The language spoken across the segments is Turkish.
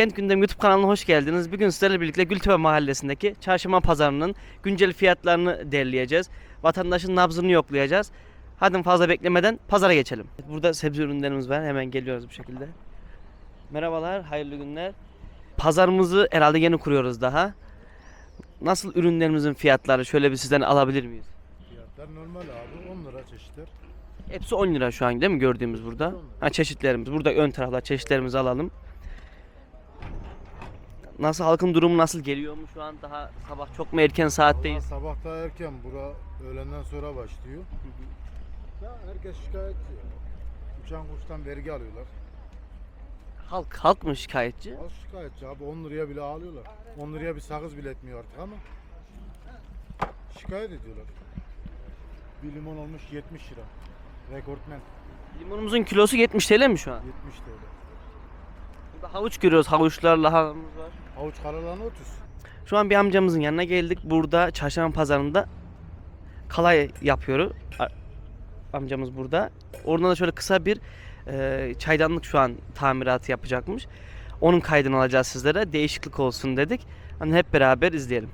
Kent Gündem YouTube kanalına hoş geldiniz. Bugün sizlerle birlikte Gültepe Mahallesi'ndeki çarşamba pazarının güncel fiyatlarını derleyeceğiz. Vatandaşın nabzını yoklayacağız. Hadi fazla beklemeden pazara geçelim. Burada sebze ürünlerimiz var. Hemen geliyoruz bu şekilde. Merhabalar, hayırlı günler. Pazarımızı herhalde yeni kuruyoruz daha. Nasıl ürünlerimizin fiyatları şöyle bir sizden alabilir miyiz? Fiyatlar normal abi 10 lira çeşitler. Hepsi 10 lira şu an değil mi gördüğümüz burada? Ha çeşitlerimiz. Burada ön tarafta çeşitlerimizi alalım. Nasıl halkın durumu nasıl geliyor mu şu an daha sabah çok mu erken Vallahi saatteyiz? sabah daha erken bura öğlenden sonra başlıyor. Ya herkes şikayetçi. Uçan kuştan vergi alıyorlar. Halk halk mı şikayetçi? Az şikayetçi abi 10 liraya bile alıyorlar. 10 liraya bir sakız bile etmiyor artık ama şikayet ediyorlar. Bir limon olmuş 70 lira. Rekortmen Limonumuzun kilosu 70 TL mi şu an? 70 TL. Burada havuç görüyoruz. Havuçlar, lahanamız var. Havuç karalarına 30. Şu an bir amcamızın yanına geldik. Burada çarşamba pazarında kalay yapıyor. Amcamız burada. Oradan da şöyle kısa bir e, çaydanlık şu an tamiratı yapacakmış. Onun kaydını alacağız sizlere. Değişiklik olsun dedik. Hani hep beraber izleyelim.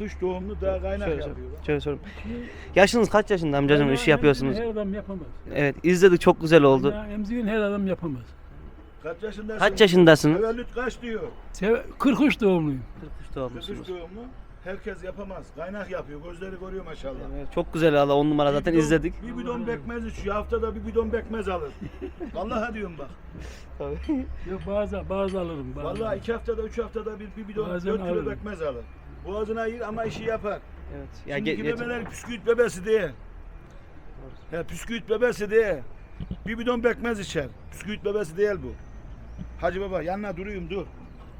Tam 43 doğumlu daha kaynak Şöyle, yapıyor. şöyle sorayım. Yaşınız kaç yaşında amcacığım Vallahi işi yapıyorsunuz? Her adam yapamaz. Evet izledik çok güzel oldu. Ya Emziğin her adam yapamaz. Kaç yaşındasın? Kaç yaşındasın? Tevellüt kaç diyor? Sev 43 doğumluyum. 43 doğumlusunuz. 43 doğumlu. Herkes yapamaz. Kaynak yapıyor. Gözleri görüyor maşallah. Evet, çok güzel Allah on numara zaten Bir bidon- izledik. Bir bidon bekmez içiyor. Haftada bir bidon bekmez alır. Vallahi diyorum bak. Yok bazı bazı alırım. Bazı. Vallahi iki haftada, üç haftada bir, bir bidon Bazen 4 kilo alırım. bekmez alır. Boğazına ayır ama işi yapar. Evet. Ya Şimdiki ge- ge- bebeler püsküvit bebesi diye. He püsküvit bebesi diye. Bir bidon bekmez içer. Püsküvit bebesi değil bu. Hacı baba yanına duruyum dur.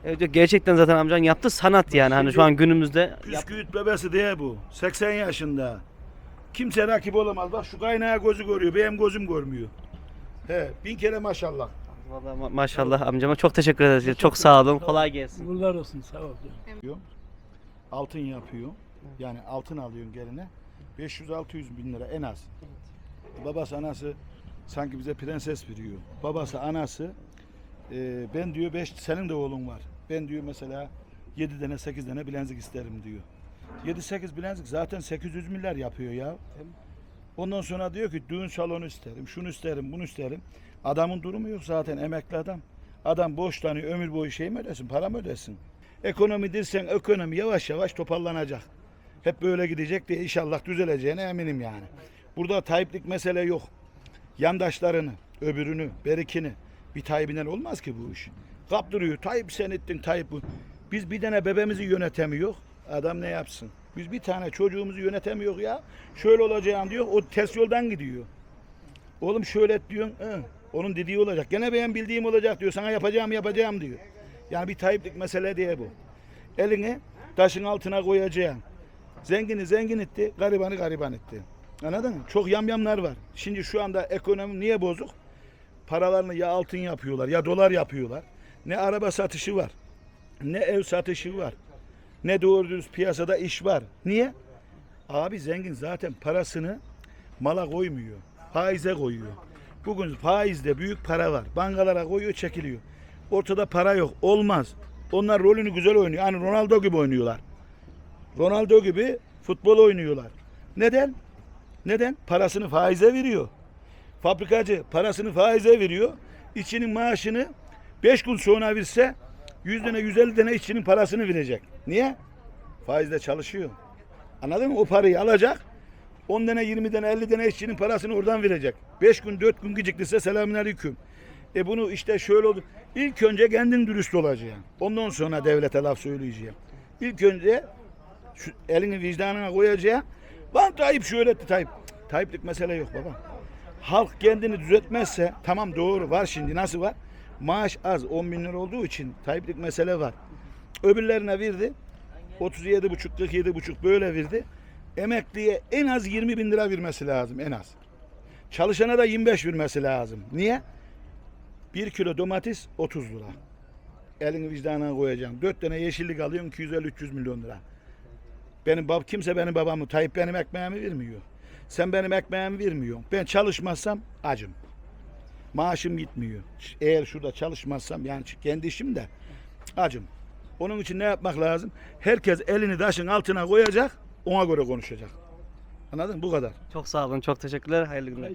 Evet, yok, gerçekten zaten amcan yaptı sanat yani hani şu an günümüzde yap- Püsküvit bebesi diye bu. 80 yaşında. Kimse rakip olamaz. Bak şu kaynağı gözü görüyor. Benim gözüm görmüyor. He, bin kere maşallah. Vallahi ma- maşallah amcama çok teşekkür ederiz. Çok sağ olun. Kolay gelsin. Uğurlar olsun sağ ol. Altın yapıyor. Yani altın alıyorsun geline. 500-600 bin lira en az. Babası anası sanki bize prenses veriyor. Babası anası e, ben diyor 5 senin de oğlun var. Ben diyor mesela 7 tane 8 tane bilezik isterim diyor. 7-8 bilezik zaten 800 milyar yapıyor ya. Ondan sonra diyor ki düğün salonu isterim, şunu isterim, bunu isterim. Adamın durumu yok zaten emekli adam. Adam borçlanıyor ömür boyu şey mi ödesin, para mı ödesin? Ekonomi dersen ekonomi yavaş yavaş toparlanacak. Hep böyle gidecek diye inşallah düzeleceğine eminim yani. Burada Tayyiplik mesele yok. Yandaşlarını, öbürünü, berikini bir Tayyip'inen olmaz ki bu iş. Kaptırıyor. Tayyip sen ettin, Tayyip bu. Biz bir tane bebeğimizi yönetemiyor. Adam ne yapsın? Biz bir tane çocuğumuzu yönetemiyor ya. Şöyle olacağım diyor. O ters yoldan gidiyor. Oğlum şöyle et diyorsun. Onun dediği olacak. Gene benim bildiğim olacak diyor. Sana yapacağım yapacağım diyor. Yani bir Tayyiplik mesele diye bu. Elini taşın altına koyacaksın. Zengini zengin etti, garibanı gariban etti. Anladın mı? Çok yamyamlar var. Şimdi şu anda ekonomi niye bozuk? Paralarını ya altın yapıyorlar ya dolar yapıyorlar. Ne araba satışı var. Ne ev satışı var. Ne doğru dürüst piyasada iş var. Niye? Abi zengin zaten parasını mala koymuyor. Faize koyuyor. Bugün faizde büyük para var. Bankalara koyuyor çekiliyor. Ortada para yok. Olmaz. Onlar rolünü güzel oynuyor. Hani Ronaldo gibi oynuyorlar. Ronaldo gibi futbol oynuyorlar. Neden? Neden? Parasını faize veriyor. Fabrikacı parasını faize veriyor. İçinin maaşını 5 gün sonra verse 100 tane 150 tane işçinin parasını verecek. Niye? Faizde çalışıyor. Anladın mı? O parayı alacak. 10 tane 20 tane 50 tane işçinin parasını oradan verecek. 5 gün 4 gün geciktiyse selamünaleyküm. E bunu işte şöyle oldu. İlk önce kendin dürüst olacaksın. Ondan sonra devlete laf söyleyeceğim. İlk önce şu elini vicdanına koyacaksın. Lan Tayyip şöyle etti Tayyip. Tayyiplik mesele yok baba. Halk kendini düzeltmezse tamam doğru var şimdi nasıl var? Maaş az 10 bin lira olduğu için Tayyiplik mesele var. Öbürlerine verdi. 37 buçuk 47 buçuk böyle verdi. Emekliye en az 20 bin lira vermesi lazım en az. Çalışana da 25 vermesi lazım. Niye? 1 kilo domates 30 lira. Elini vicdanına koyacaksın. 4 tane yeşillik alıyorsun 250-300 milyon lira. Benim bab kimse benim babamı Tayyip benim ekmeğimi vermiyor. Sen benim ekmeğimi vermiyorsun. Ben çalışmazsam acım. Maaşım gitmiyor. Eğer şurada çalışmazsam yani kendi işim de acım. Onun için ne yapmak lazım? Herkes elini taşın altına koyacak, ona göre konuşacak. Anladın mı? Bu kadar. Çok sağ olun. Çok teşekkürler. Hayırlı günler.